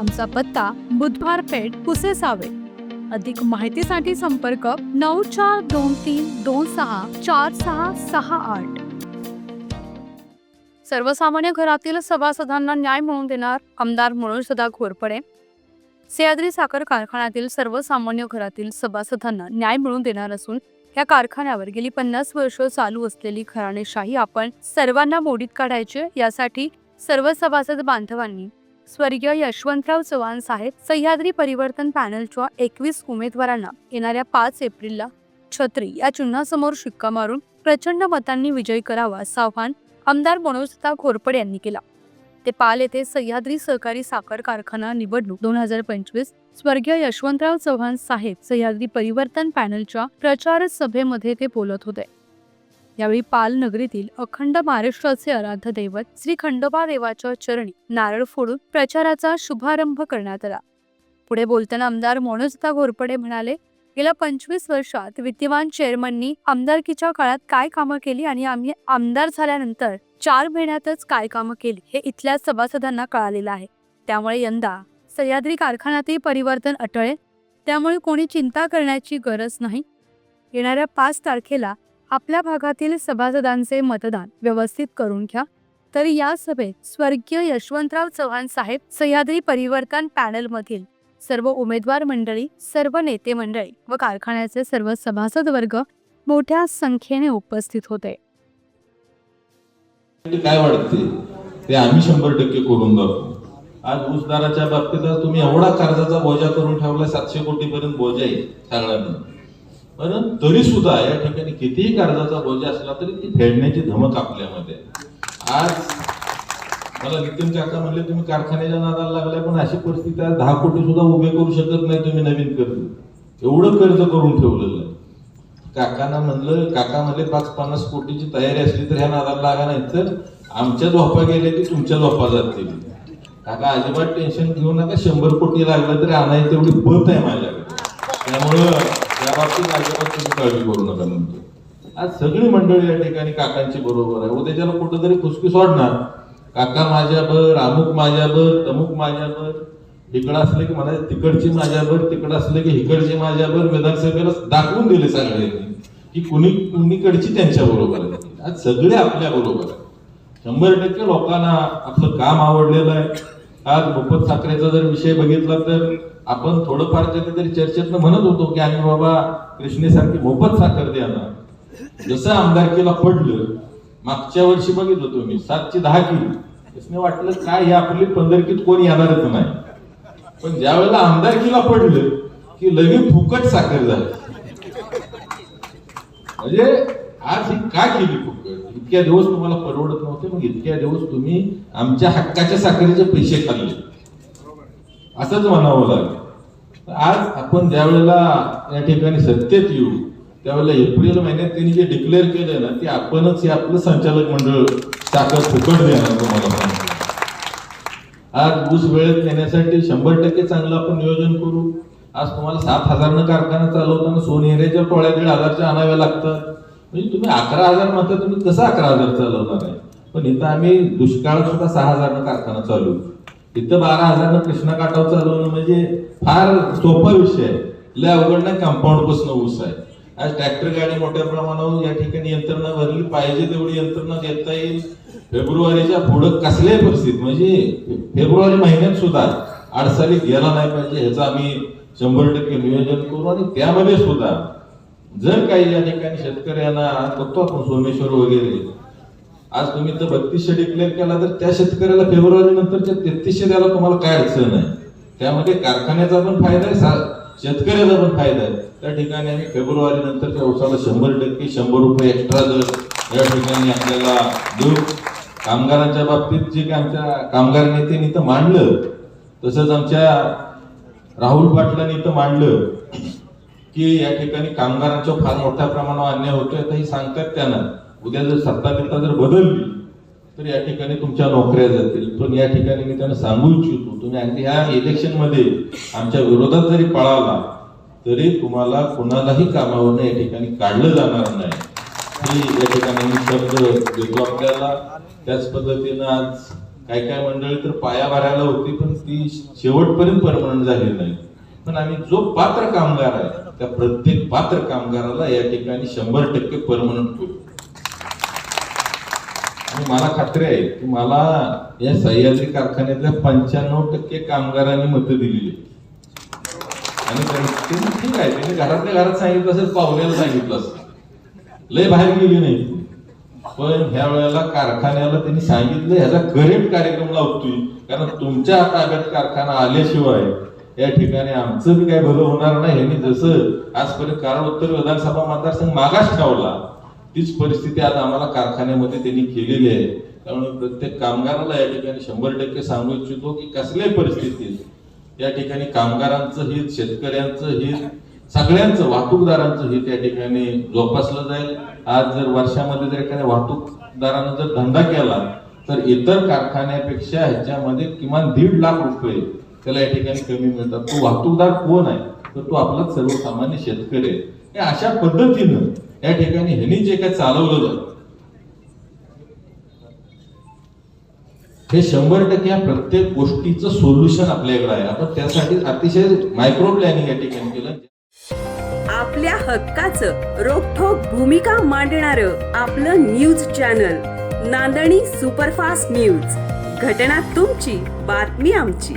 आमचा पत्ता बुधवार पेठ कुसेसावे. अधिक माहितीसाठी संपर्क नऊ चार दोन तीन दोन सहा चार सहा सहा आठ. सर्वसामान्य घरातील सभासदांना न्याय मिळवून देणार आमदार म्हणून सदा घोरपडे. सह्याद्री साखर कारखान्यातील सर्वसामान्य घरातील सभासदांना न्याय मिळवून देणार असून या कारखान्यावर गेली पन्नास वर्ष चालू असलेली घराणेशाही आपण सर्वांना मोडीत काढायचे यासाठी सर्व सभासद बांधवांनी स्वर्गीय यशवंतराव चव्हाण साहेब सह्याद्री परिवर्तन पॅनलच्या एकवीस उमेदवारांना येणाऱ्या पाच एप्रिलला छत्री या चिन्हासमोर शिक्का मारून प्रचंड मतांनी विजयी करावा असं आव्हान आमदार मनोजता घोरपडे यांनी केला. ते पाल येथे सह्याद्री सहकारी साखर कारखाना निवडणूक दोन हजार पंचवीस स्वर्गीय यशवंतराव चव्हाण साहेब सह्याद्री परिवर्तन पॅनलच्या प्रचार सभेमध्ये ते बोलत होते. यावेळी पाल नगरीतील अखंड महाराष्ट्राचे आराध्य दैवत श्री खंडोबा देवाच्या चरणी नारळ फोडून प्रचाराचा शुभारंभ करण्यात आला. पुढे बोलताना आमदार मनोजता घोरपडे म्हणाले गेल्या पंचवीस वर्षात विद्यमान चेअरमननी आमदारकीच्या काळात काय कामं केली आणि आम्ही आमदार झाल्यानंतर चार महिन्यातच काय कामं केली हे इथल्या सभासदांना कळालेलं आहे. त्यामुळे यंदा सह्याद्री कारखान्यातही परिवर्तन अटळे त्यामुळे कोणी चिंता करण्याची गरज नाही. येणाऱ्या पाच तारखेला आपल्या भागातील सभासदांचे मतदान व्यवस्थित करून घ्या. तर या सभेत स्वर्गीय यशवंतराव चव्हाण साहेब सह्याद्री परिवर्तन पॅनलमधील सर्व उमेदवार मंडळी सर्व नेते मंडळी व कारखान्याचे सर्व सभासद वर्ग मोठ्या संख्येने उपस्थित होते. म्हणजे काय वाटते? ते आम्ही शंभर टक्के करून जातो आज ऊसदाराच्या बाबतीत तुम्ही एवढा कर्जाचा बोजा करून ठेवला सातशे कोटी पर्यंत बोजा आहे सगळ्यांना कारण तरी सुद्धा या ठिकाणी कितीही कर्जाचा बोजा असला तरी ती फेडण्याची धमक आपल्यामध्ये आज मला नितीन काका म्हणले तुम्ही कारखान्याच्या नादाला लागलाय पण अशी परिस्थिती आज दहा कोटी सुद्धा उभे करू शकत नाही तुम्ही नवीन कर्ज. एवढं कर्ज करून ठेवलेलं आहे. काकांना म्हणलं काका म्हणले पाच पन्नास कोटीची तयारी असली तर ह्या नादाला लागा नाही तर आमच्या झोपा गेल्या की तुमच्या झोपा जातील. काका अजिबात टेन्शन घेऊ नका शंभर कोटी लागलं तरी आणायची तेवढी पत आहे माझ्याकडे. त्यामुळं बाबतीत अजिबात तुम्ही काळजी करू नका म्हणतो. आज सगळी मंडळी या ठिकाणी काकांची बरोबर आहे. उद्याच्याला कुठंतरी फुसकी सोडणार. काका माझ्यावर अमुक माझ्यावर तमुक माझ्यावर. इकडं असलं की मला तिकडची माझ्यावर तिकडं असलं की इकडची माझ्यावर. विधानसभेला दाखवून दिले सगळ्यांनी की कुणी कुणीकडची त्यांच्या बरोबर आहे. आज सगळे आपल्या बरोबर आहे. शंभर टक्के लोकांना आपलं काम आवडलेलं आहे. आज मोफत साखरेचा जर विषय बघितला तर आपण थोडंफार कधीतरी चर्चेतनं म्हणत होतो की आम्ही बाबा कृष्णेसारखी मोफत साखर द्या ना. जसं आमदारकीला पडलं मागच्या वर्षी बघितलं तुम्ही सातशे दहा किलो कृष्ण वाटलं काय हे आपली पंधरकीत कोण येणारच नाही. पण ज्या वेळेला आमदारकीला पडलं की लगेच फुकट साखर झाली. म्हणजे आज ही का केली फुकट इतक्या दिवस तुम्हाला परवडत नव्हते मग इतक्या दिवस तुम्ही आमच्या हक्काच्या साखरेचे पैसे खाल्ले. असंच म्हणावं लागेल. आज आपण ज्या वेळेला या ठिकाणी सत्तेत येऊ त्यावेळेला एप्रिल महिन्यात त्यांनी जे डिक्लेअर केलं ना ते आपणच हे आपलं संचालक मंडळ साखर फुकट देणार तुम्हाला. आज ऊस वेळेत नेण्यासाठी शंभर टक्के चांगलं आपण नियोजन करू. आज तुम्हाला सात हजारनं कारखाना चालवताना सोनेऱ्याच्या पोळ्या दीड हजारच्या आणाव्या लागतात. म्हणजे तुम्ही अकरा हजार म्हणता तुम्ही कसं अकरा हजार चालवणार आहे? पण इथं आम्ही दुष्काळात सुद्धा सहा हजारनं कारखाना चालू. इथं बारा हजारनं कृष्णा काठाव चालवणं म्हणजे फार सोपा विषय आहे. लय अवघड नाही कंपाऊंडपासून ऊस आहे. आज ट्रॅक्टर गाडी मोठ्या प्रमाणावर या ठिकाणी यंत्रणा भरली पाहिजे तेवढी यंत्रणा देता येईल. फेब्रुवारीच्या पुढं कसल्याही परिस्थितीत म्हणजे फेब्रुवारी महिन्यात सुद्धा अडसाली गेला नाही पाहिजे ह्याचं आम्ही शंभर टक्के नियोजन करू आणि त्यामध्ये सुद्धा जर काही या ठिकाणी शेतकऱ्यांना बघतो आपण सोमेश्वर वगैरे आज तुम्ही तर बत्तीसशे डिक्लेअर केला तर त्या शेतकऱ्याला फेब्रुवारी नंतरच्या तेहतीसशे द्यायला तुम्हाला काय अडचण आहे त्यामध्ये कारखान्याचा पण फायदा आहे शेतकऱ्याचा पण फायदा आहे. त्या ठिकाणी आम्ही फेब्रुवारी नंतरच्या वर्षाला शंभर टक्के शंभर रुपये एक्स्ट्रा दर या ठिकाणी आपल्याला देऊ. कामगारांच्या बाबतीत जे काही आमच्या कामगार नेत्यांनी इथं मांडलं तसंच आमच्या राहुल पाटलांनी इथं मांडलं. की या ठिकाणी कामगारांच्या फार मोठ्या प्रमाणावर अन्याय होतोय आता हे सांगतात त्यांना. उद्या जर सत्ता बित्ता जर बदलली तर या ठिकाणी तुमच्या नोकऱ्या जातील. पण या ठिकाणी मी त्यांना सांगू इच्छितो तुम्ही अगदी ह्या इलेक्शनमध्ये आमच्या विरोधात जरी पळाला तरी तुम्हाला कुणालाही कामावरनं या ठिकाणी काढलं जाणार नाही. ही या ठिकाणी मी शब्द देतो आपल्याला. त्याच पद्धतीनं आज काय काय मंडळी तर पाया भरायला होती पण ती शेवटपर्यंत परमनंट झाली नाही. पण आम्ही जो पात्र कामगार आहे त्या प्रत्येक पात्र कामगाराला या ठिकाणी शंभर टक्के परमनंट करू. आणि मला खात्री आहे की मला या सह्याद्री कारखान्यातल्या पंच्याण्णव टक्के कामगारांनी मतं दिलेली आणि ठीक आहे त्यांनी घरातल्या घरात सांगितलं असेल पाहुण्याला सांगितलं असेल. लय बाहेर गेली नाही. पण ह्या वेळेला कारखान्याला त्यांनी सांगितलं ह्याचा करेक्ट कार्यक्रम लावतोय. कारण तुमच्या ताब्यात कारखाना आल्याशिवाय या ठिकाणी आमचं बी काय भलं होणार नाही. आणि जसं आजपर्यंत कारण उत्तर विधानसभा मतदारसंघ मागास ठेवला तीच परिस्थिती आज आम्हाला कारखान्यामध्ये त्यांनी केलेली आहे. त्यामुळे प्रत्येक कामगाराला या ठिकाणी शंभर टक्के सांगू इच्छितो की कसल्याही परिस्थितीत या ठिकाणी कामगारांचं हित शेतकऱ्यांचं हित सगळ्यांचं वाहतूकदारांचं हित या ठिकाणी जोपासलं जाईल. आज जर वर्षामध्ये जर एखाद्या वाहतूकदारानं जर धंदा केला तर इतर कारखान्यापेक्षा ह्याच्यामध्ये किमान दीड लाख रुपये त्याला या ठिकाणी कमी मिळतात. तो वाहतूकदार कोण आहे? तर तो आपला सर्वसामान्य शेतकरी आहे. अशा पद्धतीनं या ठिकाणी ह्यांनी जे काय चालवलं जात हे शंभर टक्के प्रत्येक गोष्टीचं सोल्युशन आपल्याकडे आहे. आपण त्यासाठी अतिशय मायक्रो प्लॅनिंग या ठिकाणी केलं. आपल्या हक्काचं रोखोक भूमिका मांडणार आपलं न्यूज चॅनल नांदणी सुपरफास्ट न्यूज घटना तुमची बातमी आमची.